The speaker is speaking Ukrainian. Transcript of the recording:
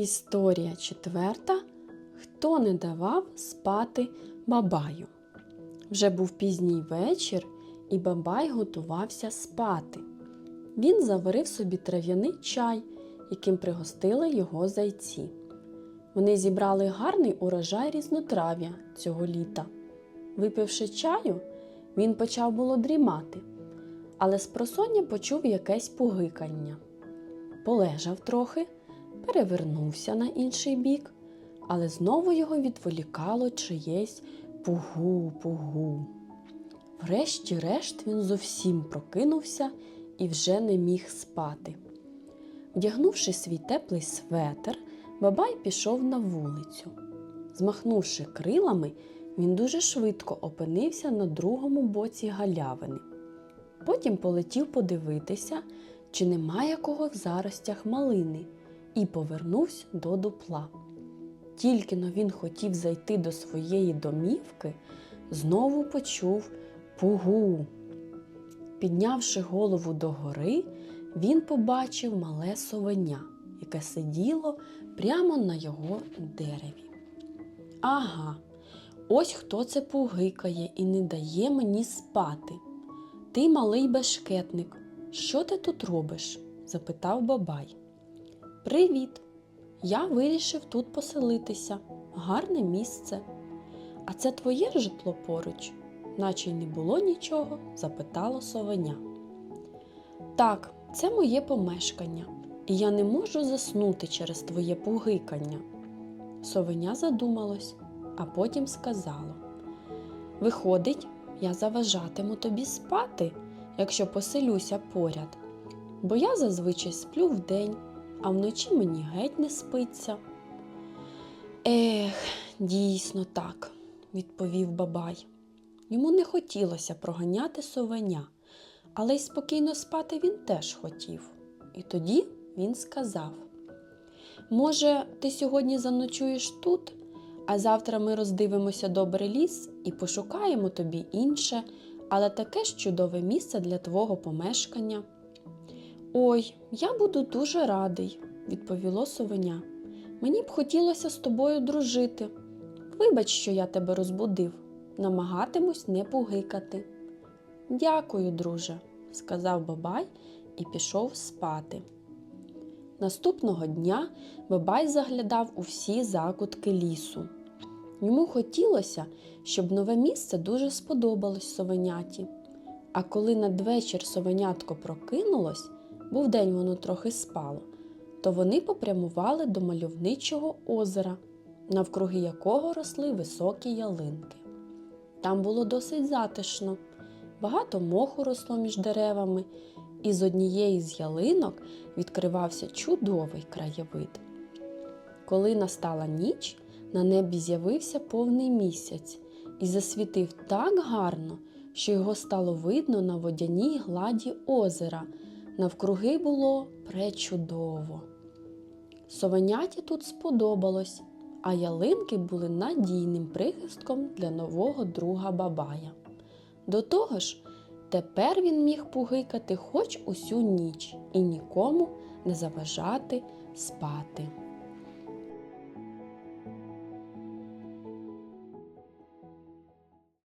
Історія четверта. Хто не давав спати бабаю? Вже був пізній вечір, і бабай готувався спати. Він заварив собі трав'яний чай, яким пригостили його зайці. Вони зібрали гарний урожай різнотрав'я цього літа. Випивши чаю, він почав було дрімати, але спросоння почув якесь пугикання. Полежав трохи, перевернувся на інший бік, але знову його відволікало чиєсь пугу-пугу. Врешті-решт він зовсім прокинувся і вже не міг спати. Вдягнувши свій теплий светр, бабай пішов на вулицю. Змахнувши крилами, він дуже швидко опинився на другому боці галявини. Потім полетів подивитися, чи немає кого в заростях малини, і повернувся до дупла. Тільки но він хотів зайти до своєї домівки, знову почув пугу. Піднявши голову догори, він побачив мале совеня, яке сиділо прямо на його дереві. Ага, ось хто це пугикає і не дає мені спати. Ти, малий бешкетник, що ти тут робиш? запитав бабай. Привіт! Я вирішив тут поселитися. Гарне місце. А це твоє житло поруч? Наче й не було нічого, запитало совеня. Так, це моє помешкання, і я не можу заснути через твоє пугикання. Совеня задумалось, а потім сказало: Виходить, я заважатиму тобі спати, якщо поселюся поряд, бо я зазвичай сплю вдень, а вночі мені геть не спиться. Ех, дійсно так, відповів бабай. Йому не хотілося проганяти совеня, але й спокійно спати він теж хотів. І тоді він сказав: Може, ти сьогодні заночуєш тут, а завтра ми роздивимося добрий ліс і пошукаємо тобі інше, але таке ж чудове місце для твого помешкання. Ой, я буду дуже радий, відповіло совеня. Мені б хотілося з тобою дружити. Вибач, що я тебе розбудив, намагатимусь не пугикати. Дякую, друже, сказав бабай і пішов спати. Наступного дня бабай заглядав у всі закутки лісу. Йому хотілося, щоб нове місце дуже сподобалось совеняті. А коли надвечір совенятко прокинулось, бо вдень воно трохи спало, то вони попрямували до мальовничого озера, навкруги якого росли високі ялинки. Там було досить затишно, багато моху росло між деревами, і з однієї з ялинок відкривався чудовий краєвид. Коли настала ніч, на небі з'явився повний місяць і засвітив так гарно, що його стало видно на водяній гладі озера. Навкруги було пречудово. Совеняті тут сподобалось, а ялинки були надійним прихистком для нового друга бабая. До того ж, тепер він міг пугикати хоч усю ніч і нікому не заважати спати.